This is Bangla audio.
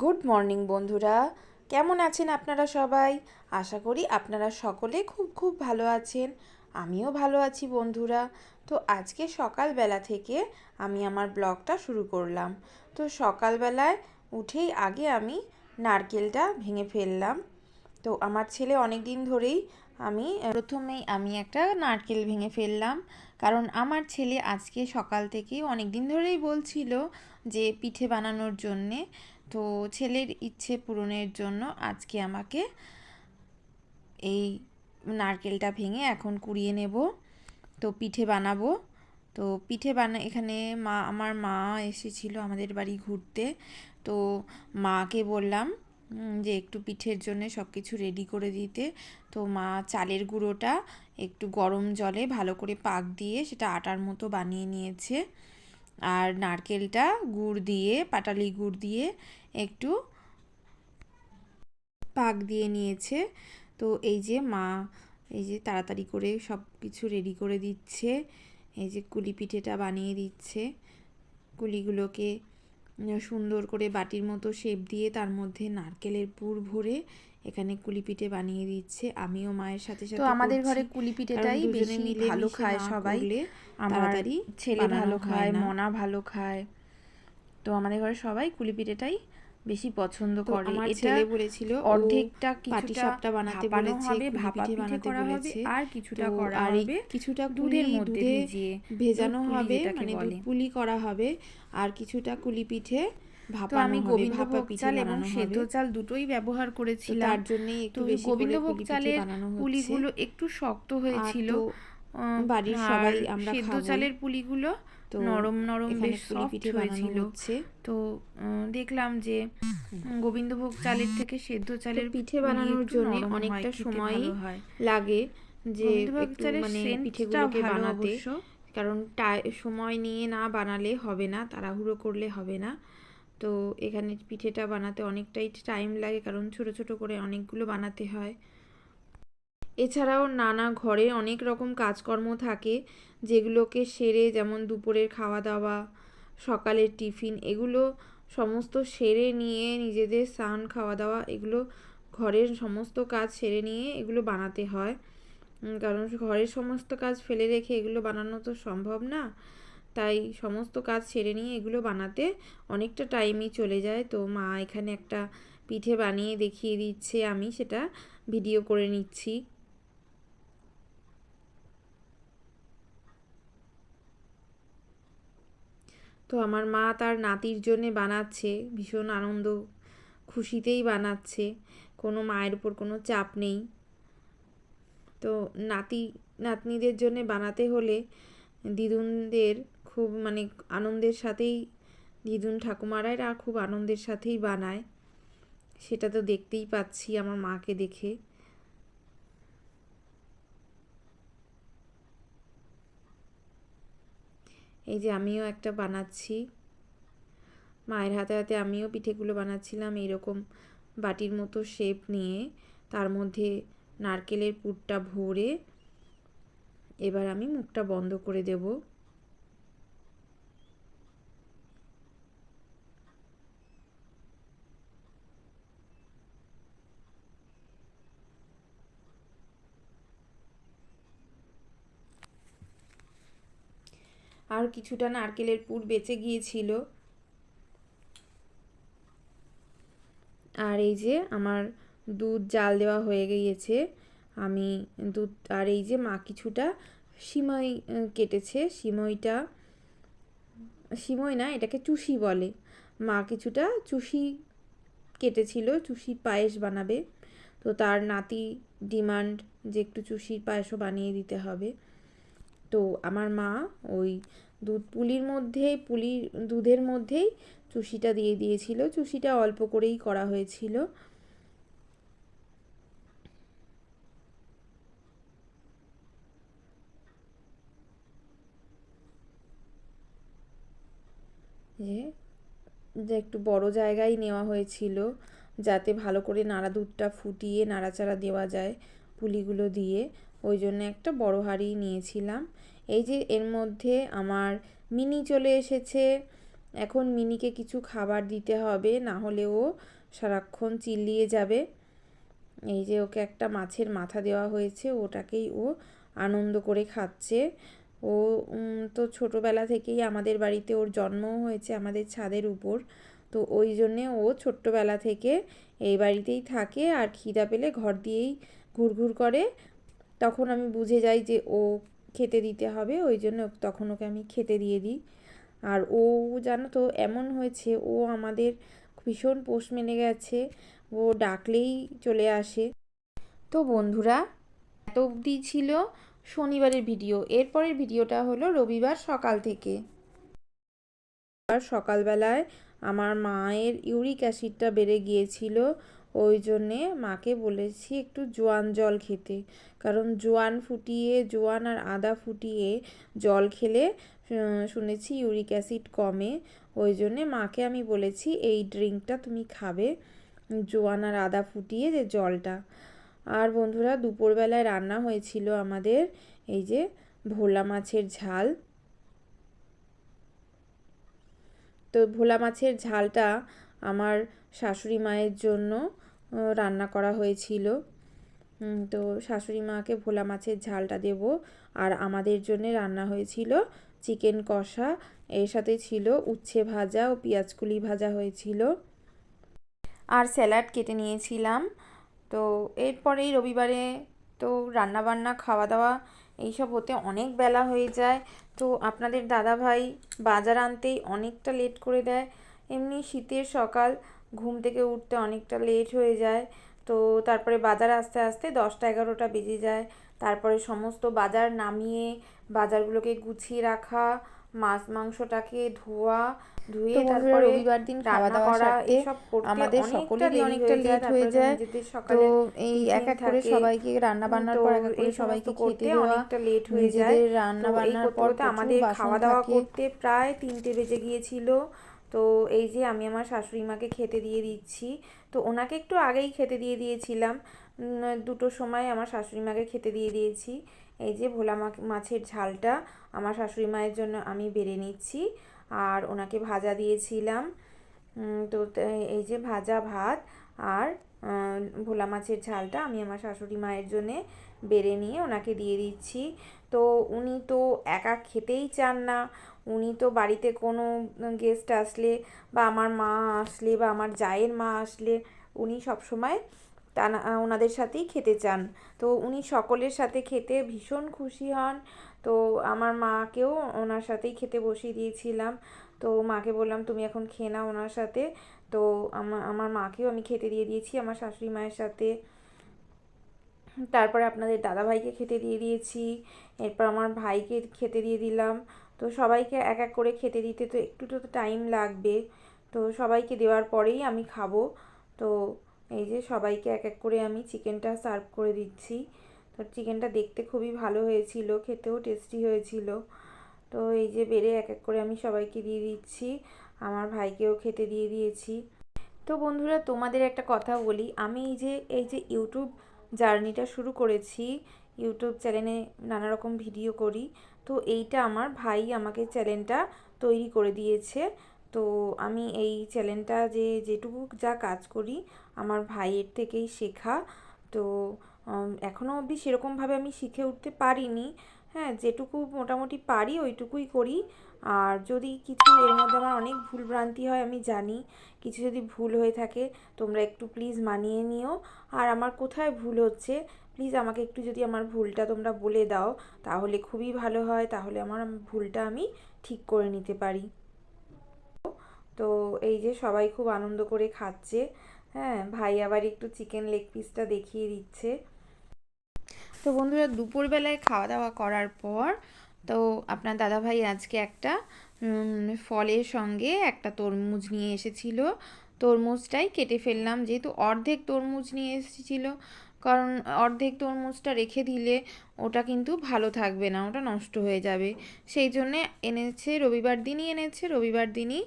গুড মর্নিং বন্ধুরা। কেমন আছেন আপনারা সবাই? আশা করি আপনারা সকলে খুব খুব ভালো আছেন। আমিও ভালো আছি, বন্ধুরা। তো আজকে সকালবেলা থেকে আমি আমার ব্লগটা শুরু করলাম। তো সকালবেলায় উঠেই আগে আমি নারকেলটা ভেঙে ফেললাম। তো আমার ছেলে অনেক দিন ধরেই আমি, প্রথমেই আমি একটা নারকেল ভেঙে ফেললাম। কারণ আমার ছেলে আজকে সকাল থেকেই অনেক দিন ধরেই বলছিল যে পিঠে বানানোর জন্যে। তো ছেলের ইচ্ছে পূরণের জন্য আজকে আমাকে এই নারকেলটা ভেঙে এখন কুড়িয়ে নেব, তো পিঠে বানাবো। তো পিঠে বানা, এখানে মা, আমার মা এসেছিল আমাদের বাড়ি ঘুরতে। তো মাকে বললাম যে একটু পিঠের জন্য সব কিছু রেডি করে দিতে। তো মা চালের গুঁড়োটা একটু গরম জলে ভালো করে পাক দিয়ে সেটা আটার মতো বানিয়ে নিয়েছে। আর নারকেলটা গুড় দিয়ে, পাটালি গুড় দিয়ে একটু পাক দিয়ে নিয়েছে। তো এই যে মা এই যে তাড়াতাড়ি করে সব কিছু রেডি করে দিচ্ছে। এই যে কুলি পিঠেটা বানিয়ে দিচ্ছে। কুলিগুলোকে সুন্দর করে বাটির মতো শেপ দিয়ে তার মধ্যে নারকেলের পুর ভরে এখানে কুলি পিঠে বানিয়ে দিচ্ছে। আমিও মায়ের সাথে সাথে তো আমাদের ঘরে কুলি পিঠেটাই বেশি মিলে ভালো খায় সবাই। আমার তাড়াতাড়ি ছেলে ভালো খায় মনা ভালো খায়। তো আমাদের ঘরে সবাই কুলি পিঠেটাই বেশি পছন্দ করে। এটা ছেলে বলেছিল অর্ধেকটা কিছুটা বানাতে বলেছে, ভাপা পিঠে বানাতে করা হবে বলেছে। আর কিছুটা করা হবে কিছুটা দুধের মধ্যে ভিজিয়ে ভেজানো হবে মানে পুলি করা হবে আর কিছুটা কুলি পিঠে তো আমি গোবিন্দভোগ চাল এবং সেদ্ধ চাল দুটোই ব্যবহার করেছিলাম তার জন্যই একটু বেশি গোবিন্দভোগ চালের পুলিগুলো একটু শক্ত হয়েছিল। বাড়ির সবাই আমরা সেদ্ধ। চালের পুলিগুলো তো নরম নরম বেশ সফট পিঠে বানানো হয়েছিল। হচ্ছে। তো দেখলাম যে গোবিন্দভোগ চালের থেকে সেদ্ধ চালের পিঠে বানানোর জন্য অনেকটা হয়। লাগে যে মানে পিঠেগুলোকে বানাতে। কারণ সময় নিয়ে না বানালে হবে না তাড়াহুড়ো করলে হবে না। তো এখানে পিঠেটা বানাতে অনেকটাই টাইম লাগে কারণ ছোট ছোট করে অনেকগুলো বানাতে হয়। এছাড়াও নানা ঘরে অনেক রকম কাজকর্ম থাকে যেগুলোকে সেরে যেমন দুপুরের খাওয়া দাওয়া সকালের টিফিন, এগুলো সমস্ত সেরে নিয়ে নিজেদের স্নান খাওয়া দাওয়া এগুলো ঘরের সমস্ত কাজ সেরে নিয়ে এগুলো বানাতে হয়। কারণ ঘরের সমস্ত কাজ ফেলে রেখে এগুলো বানানো তো সম্ভব না। তাই সমস্ত কাজ সেরে নিয়ে এগুলো বানাতে অনেকটা টাইমই চলে যায়। তো মা এখানে একটা পিঠে বানিয়ে দেখিয়ে দিচ্ছে, আমি সেটা ভিডিও করে নিচ্ছি। তো আমার মা তার নাতির জন্যে বানাচ্ছে, ভীষণ আনন্দ খুশিতেই বানাচ্ছে, কোনো মায়ের উপর কোনো চাপ নেই। তো নাতি, নাতনিদের জন্য বানাতে হলে দিদুনদের খুব মানে আনন্দের সাথেই, দিদুন ঠাকুমারাইরা খুব আনন্দের সাথেই বানায়। সেটা তো দেখতেই পাচ্ছি আমার মাকে দেখে। এই যে আমিও একটা বানাচ্ছি। মায়ের হাতে হাতে আমিও পিঠেগুলো বানাচ্ছিলাম এইরকম বাটির মতো শেপ নিয়ে। তার মধ্যে নারকেলের পুরটা ভরে এবার আমি মুখটা বন্ধ করে দেব আর কিছুটা নারকেলের পুর বেঁচে গিয়েছিল। আর এই যে আমার দুধ জাল দেওয়া হয়ে গিয়েছে। আমি দুধ, আর এই যে মা কিছুটা সিমই কেটেছে। সিমইটা, সিমই না, এটাকে চুষি বলে। মা কিছুটা চুষি কেটেছিল চুষির পায়েস বানাবে। তো তার নাতি ডিমান্ড যে একটু চুষির পায়েসও বানিয়ে দিতে হবে। তো আমার মা ওই দুধ পুলির মধ্যে পুলির দুধের মধ্যেই চুষিটা দিয়ে দিয়েছিল। চুষিটা অল্প করেই করা হয়েছিল। যে একটু বড় জায়গায় নেওয়া হয়েছিল, যাতে ভালো করে নাড়া দুধটা ফুটিয়ে, নাড়াচাড়া দেওয়া যায় পুলিগুলো দিয়ে। ওই জন্য একটা বড় হাঁড়ি নিয়েছিলাম। এই যে এর মধ্যে আমার মিনি চলে এসেছে। এখন মিনিকে কিছু খাবার দিতে হবে, না হলে ও সারাক্ষণ চিল্লিয়ে যাবে। এই যে ওকে একটা মাছের মাথা দেওয়া হয়েছে, ওটাকেই ও আনন্দ করে খাচ্ছে। ও তো ছোটোবেলা থেকেই আমাদের বাড়িতে ওর জন্মও হয়েছে আমাদের ছাদের উপর। তো ওই জন্যে ও ছোট্টবেলা থেকে এই বাড়িতেই থাকে আর খিদা পেলে ঘর দিয়েই ঘুরঘুর করে। তখন আমি বুঝে যাই যে ও খেতে দিতে হবে, ওই জন্য তখন ওকে আমি খেতে দিয়ে দিই। আর ও জানো তো, এমন হয়েছে, ও আমাদের ভীষণ পোষ মেনে গেছে, ও ডাকলেই চলে আসে। তো বন্ধুরা, এত অবধি ছিল শনিবারের ভিডিও। এরপরের ভিডিওটা হলো রবিবার সকাল থেকে। সকালবেলায় আমার মায়ের ইউরিক অ্যাসিডটা বেড়ে গিয়েছিল। ওই জন্যে মাকে বলেছি একটু জোয়ান জল খেতে। কারণ জোয়ান ফুটিয়ে, জোয়ান আর আদা ফুটিয়ে জল খেলে শুনেছি ইউরিক অ্যাসিড কমে। ওই জন্যে মাকে আমি বলেছি, এই ড্রিঙ্কটা তুমি খাবে, জোয়ান আর আদা ফুটিয়ে যে জলটা। আর বন্ধুরা, দুপুরবেলায় রান্না হয়েছিল আমাদের এই যে ভোলা মাছের ঝাল। তো ভোলা মাছের ঝালটা আমার শাশুড়ি মায়ের জন্য রান্না করা হয়েছিল। তো শাশুড়ি মাকে ভোলা মাছের ঝালটা দেব। আর আমাদের জন্য রান্না হয়েছিল চিকেন কষা। এর সাথে ছিল উচ্ছে ভাজা ও পেঁয়াজকুলি ভাজা হয়েছিল। আর স্যালাড কেটে নিয়েছিলাম। তো এরপরেই রবিবারে তো রান্নাবান্না খাওয়া দাওয়া এইসব হতে অনেক বেলা হয়ে যায়। তো আপনাদের দাদাভাই বাজার আনতেই অনেকটা লেট করে দেয়। এমনি শীতের সকাল ঘুম থেকে উঠতে অনেকটা লেট হয়ে যায়। তো তারপরে বাজার আসতে আসতে দশটা এগারোটা বেজে যায়। তারপরে সমস্ত বাজার নামিয়ে বাজারগুলোকে গুছিয়ে রাখা মাছ মাংসটাকে ধোয়া ধুয়ে তারপরে রবিবার দিন খাওয়া দাওয়া সারতে করতে আমাদের সকলেরই অনেকটা লেট হয়ে যায়। তো এই এক এক করে সবাইকে রান্না বান্নার পর এক এক করে সবাইকে খেতে দেওয়া অনেকটা লেট হয়ে যায়। রান্না বান্নার পর আমাদের খাওয়া দাওয়া করতে প্রায় তিনটে বেজে গিয়েছিল। তো এই যে আমি আমার শাশুড়ি মাকে খেতে দিয়ে দিচ্ছি, তো ওনাকে একটু আগেই খেতে দিয়ে দিয়েছিলাম। দুটোর সময় আমার শাশুড়ি মাকে খেতে দিয়ে দিয়েছি। এই যে ভোলা মাছের ঝালটা আমার শাশুড়ি মায়ের জন্য আমি বেড়ে নিচ্ছি আর ওনাকে ভাজা দিয়েছিলাম। তো এই যে ভাজা ভাত আর ভোলা মাছের ঝালটা আমি আমার শাশুড়ি মায়ের জন্যে বেড়ে নিয়ে ওনাকে দিয়ে দিচ্ছি। তো উনি তো একা খেতেই চান না। উনি তো বাড়িতে কোনো গেস্ট আসলে বা আমার মা আসলে বা আমার জায়ের মা আসলে উনি সবসময় তা ওনাদের সাথেই খেতে চান। তো উনি সকলের সাথে খেতে ভীষণ খুশি হন। তো আমার মাকেও ওনার সাথেই খেতে বসিয়ে দিয়েছিলাম। তো মাকে বললাম, তুমি এখন খেয়ে নাও ওনার সাথে। তো আমার আমার মাকেও আমি খেতে দিয়ে দিয়েছি আমার শাশুড়ি মায়ের সাথে। তারপরে আপনাদের দাদাভাইকে খেতে দিয়ে দিয়েছি, এরপর আমার ভাইকে খেতে দিয়ে দিলাম। তো সবাইকে এক এক করে খেতে দিতে তো একটু তো টাইম লাগবে। তো সবাইকে দেওয়ার পরেই আমি খাব। তো এই যে সবাইকে এক এক করে আমি চিকেনটা সার্ভ করে দিচ্ছি। তো চিকেনটা দেখতে খুবই ভালো হয়েছিল, খেতেও টেস্টি হয়েছিল। তো এই যে বেড়ে এক এক করে আমি সবাইকে দিয়ে দিচ্ছি। আমার ভাইকেও খেতে দিয়ে দিয়েছি। তো বন্ধুরা, তোমাদের একটা কথা বলি। আমি এই যে এই যে ইউটিউব জার্নিটা শুরু করেছি ইউটিউব চ্যানেলে নানা রকম ভিডিও করি। তো এইটা আমার ভাই আমাকে চ্যানেলটা তৈরি করে দিয়েছে। তো আমি এই চ্যানেলটা যে যেটুকু যা কাজ করি আমার ভাইয়ের থেকেই শেখা। তো এখনও অবধি সেরকমভাবে আমি শিখে উঠতে পারিনি। হ্যাঁ যেটুকু মোটামুটি পারি ওইটুকুই করি। আর যদি কিছু, এর মধ্যে আমার অনেক ভুলভ্রান্তি হয়, আমি জানি। কিছু যদি ভুল হয়ে থাকে, তোমরা একটু প্লিজ মানিয়ে নিও। আর আমার কোথায় ভুল হচ্ছে প্লিজ আমাকে একটু যদি আমার ভুলটা তোমরা বলে দাও, তাহলে খুবই ভালো হয়। তাহলে আমার ভুলটা আমি ঠিক করে নিতে পারি। তো এই যে সবাই খুব আনন্দ করে খাচ্ছে। হ্যাঁ ভাই আবার একটু চিকেন লেগ পিসটা দেখিয়ে দিচ্ছে। তো বন্ধুরা দুপুরবেলায় খাওয়া দাওয়া করার পর তো আপনার দাদাভাই আজকে একটা ফলের সঙ্গে একটা তরমুজ নিয়ে এসেছিল। তরমুজটাই কেটে ফেললাম, যেহেতু অর্ধেক তরমুজ নিয়ে এসেছিল। কারণ অর্ধেক তরমুজটা রেখে দিলে ওটা কিন্তু ভালো থাকবে না, ওটা নষ্ট হয়ে যাবে। সেই জন্যে এনেছে, রবিবার দিনই এনেছে, রবিবার দিনই